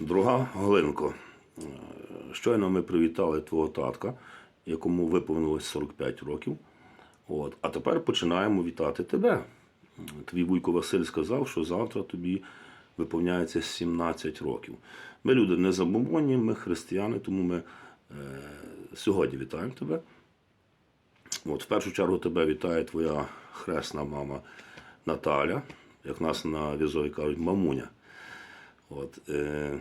Дорога Галинко, е, щойно ми привітали твого татка, якому виповнилось 45 років. От. А тепер починаємо вітати тебе. Твій вуйко Василь сказав, що завтра тобі виповняється 17 років. Ми люди не забобонні, ми християни, тому ми е, сьогодні вітаємо тебе. От, в першу чергу тебе вітає твоя хресна мама Наталя, як нас на візові кажуть, мамуня. От, е,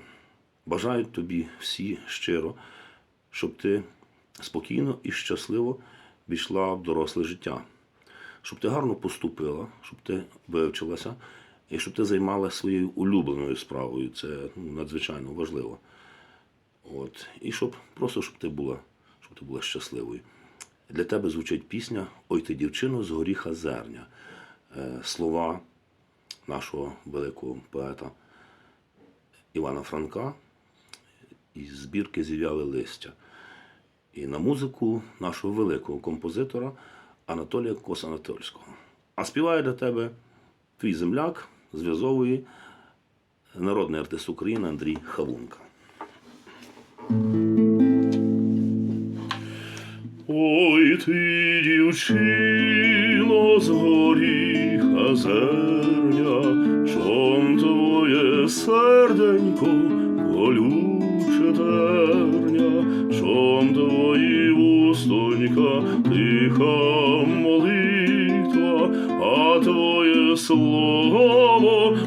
бажають тобі всі щиро, щоб ти спокійно і щасливо війшла в доросле життя, щоб ти гарно поступила, щоб ти вивчилася і щоб ти займалася своєю улюбленою справою. Це ну, надзвичайно важливо. От, і щоб просто щоб ти була, щоб ти була щасливою. Для тебе звучить пісня Ой ти дівчино з горіха зерня. Е, слова нашого великого поета Івана Франка із збірки Зів'яли листя. І на музику нашого великого композитора Анатолія Косанатольського. А співає для тебе твій земляк зв'язової народний артист України Андрій Хавунка. Ой ти, дівчино, з горіха зерня, серденько колюче терня, чом твої вустонька тиха молитва, а твоє слово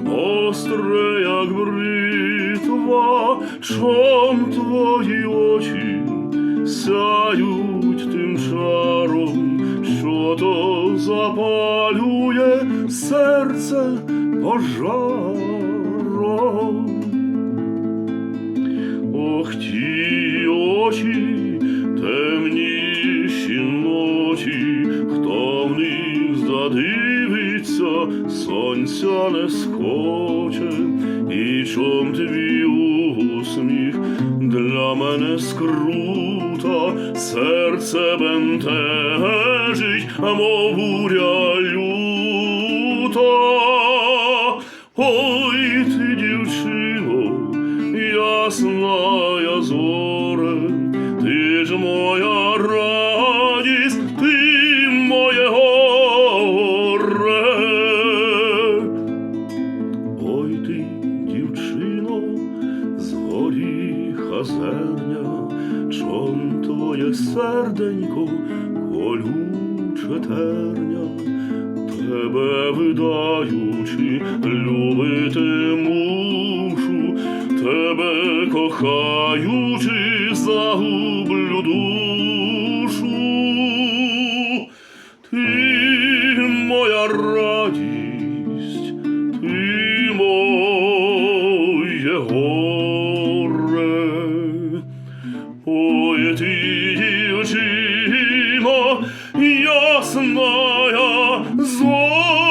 остре, як бритва, чом твої очі сяють тим шаром, що то запалює серце пожаром. Ох, ті очі, темніші ночі, хто в них задивиться, сонця не схоче, і чом твій усміх для мене скрута, серце бентежить, мов буря люта. Ой, ти, дівчино, ясна радість, ти моє горе. Ой ти, дівчино, з горіха зерня, чом твоє серденько колюче терня, тебе видаючи, любити мушу, тебе кохаючи, загублю душу. Ясная зоре.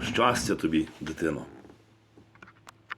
Щастя тобі, дитино!